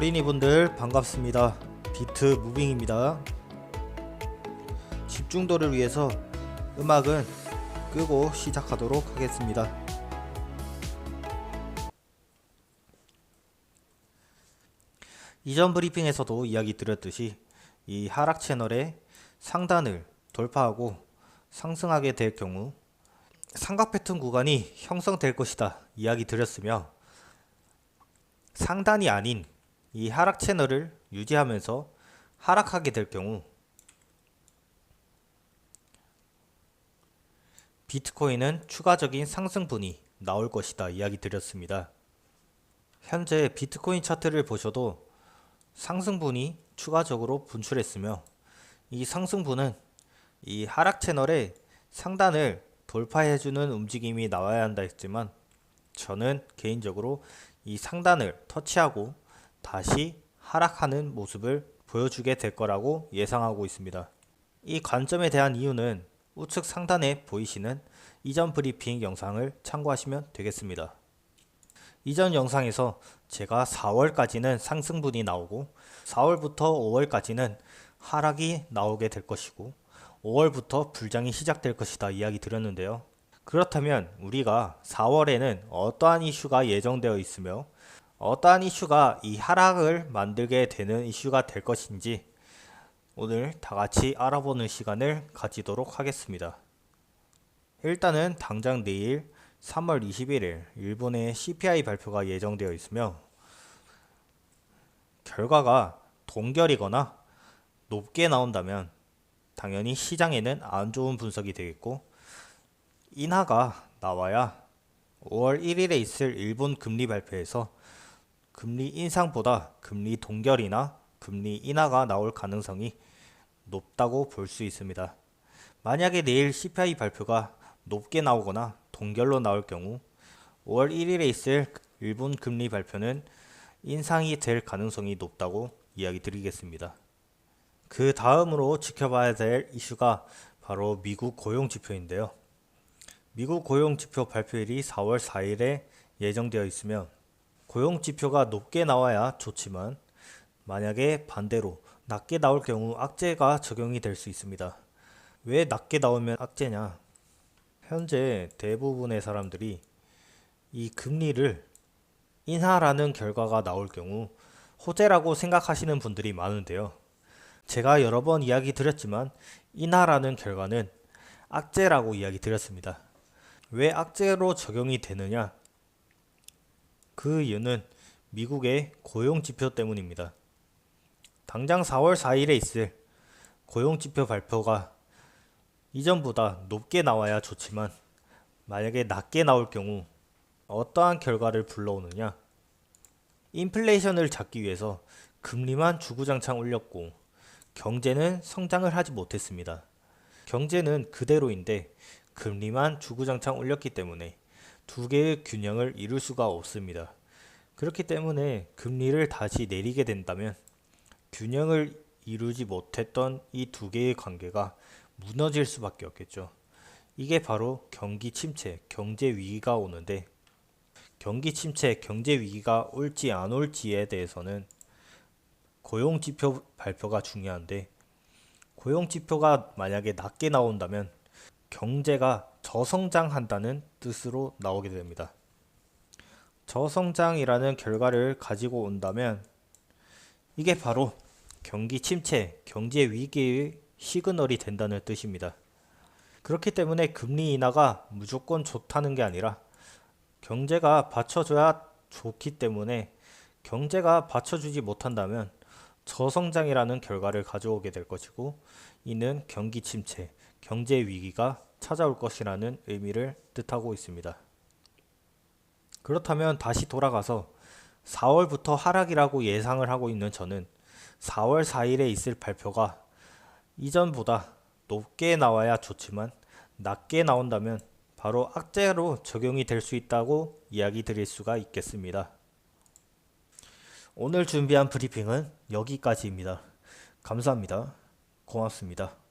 토리니 분들 반갑습니다. 비트 무빙입니다. 집중도를 위해서 음악은 끄고 시작하도록 하겠습니다. 이전 브리핑에서도 이야기 드렸듯이 이 하락 채널의 상단을 돌파하고 상승하게 될 경우 삼각 패턴 구간이 형성될 것이다 이야기 드렸으며 상단이 아닌 이 하락 채널을 유지하면서 하락하게 될 경우 비트코인은 추가적인 상승분이 나올 것이다 이야기 드렸습니다. 현재 비트코인 차트를 보셔도 상승분이 추가적으로 분출했으며 이 상승분은 이 하락 채널의 상단을 돌파해주는 움직임이 나와야 한다 했지만 저는 개인적으로 이 상단을 터치하고 다시 하락하는 모습을 보여주게 될 거라고 예상하고 있습니다. 이 관점에 대한 이유는 우측 상단에 보이시는 이전 브리핑 영상을 참고하시면 되겠습니다. 이전 영상에서 제가 4월까지는 상승분이 나오고 4월부터 5월까지는 하락이 나오게 될 것이고 5월부터 불장이 시작될 것이다 이야기 드렸는데요. 그렇다면 우리가 4월에는 어떠한 이슈가 예정되어 있으며 어떠한 이슈가 이 하락을 만들게 되는 이슈가 될 것인지 오늘 다 같이 알아보는 시간을 가지도록 하겠습니다. 일단은 당장 내일 3월 21일 일본의 CPI 발표가 예정되어 있으며 결과가 동결이거나 높게 나온다면 당연히 시장에는 안 좋은 분석이 되겠고 인하가 나와야 5월 1일에 있을 일본 금리 발표에서 금리 인상보다 금리 동결이나 금리 인하가 나올 가능성이 높다고 볼 수 있습니다. 만약에 내일 CPI 발표가 높게 나오거나 동결로 나올 경우 5월 1일에 있을 일본 금리 발표는 인상이 될 가능성이 높다고 이야기 드리겠습니다. 그 다음으로 지켜봐야 될 이슈가 바로 미국 고용 지표인데요. 미국 고용 지표 발표일이 4월 4일에 예정되어 있으며 고용 지표가 높게 나와야 좋지만 만약에 반대로 낮게 나올 경우 악재가 적용이 될 수 있습니다. 왜 낮게 나오면 악재냐? 현재 대부분의 사람들이 이 금리를 인하라는 결과가 나올 경우 호재라고 생각하시는 분들이 많은데요. 제가 여러 번 이야기 드렸지만 인하라는 결과는 악재라고 이야기 드렸습니다. 왜 악재로 적용이 되느냐? 그 이유는 미국의 고용 지표 때문입니다. 당장 4월 4일에 있을 고용 지표 발표가 이전보다 높게 나와야 좋지만 만약에 낮게 나올 경우 어떠한 결과를 불러오느냐? 인플레이션을 잡기 위해서 금리만 주구장창 올렸고 경제는 성장을 하지 못했습니다. 경제는 그대로인데 금리만 주구장창 올렸기 때문에 두 개의 균형을 이룰 수가 없습니다. 그렇기 때문에 금리를 다시 내리게 된다면 균형을 이루지 못했던 이 두 개의 관계가 무너질 수밖에 없겠죠. 이게 바로 경기 침체, 경제 위기가 오는데 경기 침체, 경제 위기가 올지 안 올지에 대해서는 고용 지표 발표가 중요한데 고용 지표가 만약에 낮게 나온다면 경제가 저성장한다는 뜻으로 나오게 됩니다. 저성장이라는 결과를 가지고 온다면 이게 바로 경기 침체, 경제 위기의 시그널이 된다는 뜻입니다. 그렇기 때문에 금리 인하가 무조건 좋다는 게 아니라 경제가 받쳐줘야 좋기 때문에 경제가 받쳐주지 못한다면 저성장이라는 결과를 가져오게 될 것이고 이는 경기 침체, 경제 위기가 찾아올 것이라는 의미를 뜻하고 있습니다. 그렇다면 다시 돌아가서 4월부터 하락이라고 예상을 하고 있는 저는 4월 4일에 있을 발표가 이전보다 높게 나와야 좋지만 낮게 나온다면 바로 악재로 적용이 될 수 있다고 이야기 드릴 수가 있겠습니다. 오늘 준비한 브리핑은 여기까지입니다. 감사합니다. 고맙습니다.